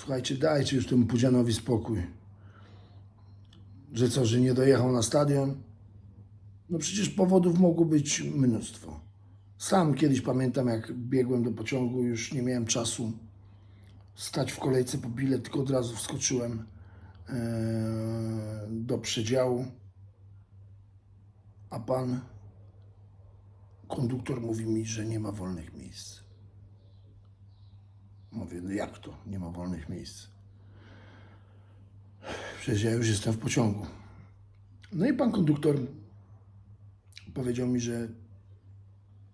Słuchajcie, dajcie już temu Pudzianowi spokój. Że co, że nie dojechał na stadion? No przecież powodów mogło być mnóstwo. Sam kiedyś pamiętam, jak biegłem do pociągu, już nie miałem czasu stać w kolejce po bilet, tylko od razu wskoczyłem e, do przedziału. A pan konduktor mówi mi, że nie ma wolnych miejsc. Mówię, no jak to? Nie ma wolnych miejsc. Przecież ja już jestem w pociągu. No i pan konduktor powiedział mi, że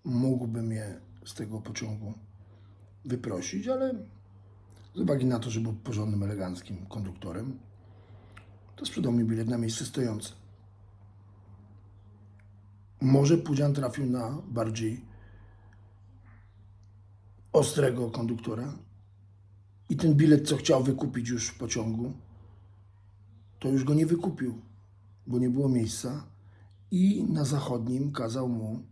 mógłby mnie z tego pociągu wyprosić, ale z uwagi na to, że był porządnym, eleganckim konduktorem, to sprzedał mi bilet na miejsce stojące. Może Pudzian trafił na bardziej ostrego konduktora i ten bilet, co chciał wykupić już w pociągu, to już go nie wykupił, bo nie było miejsca i na zachodnim kazał mu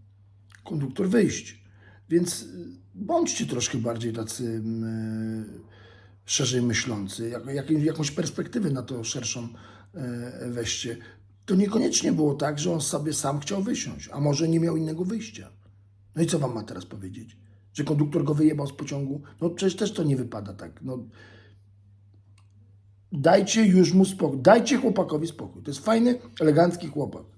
konduktor wyjść. Więc y, bądźcie troszkę bardziej tacy y, szerzej myślący, jak, jakąś perspektywę na to szerszą y, weźcie. To niekoniecznie było tak, że on sobie sam chciał wysiąść, a może nie miał innego wyjścia. No i co wam ma teraz powiedzieć? Że konduktor go wyjebał z pociągu? No przecież też to nie wypada tak. No, dajcie już mu spokój. Dajcie chłopakowi spokój. To jest fajny, elegancki chłopak.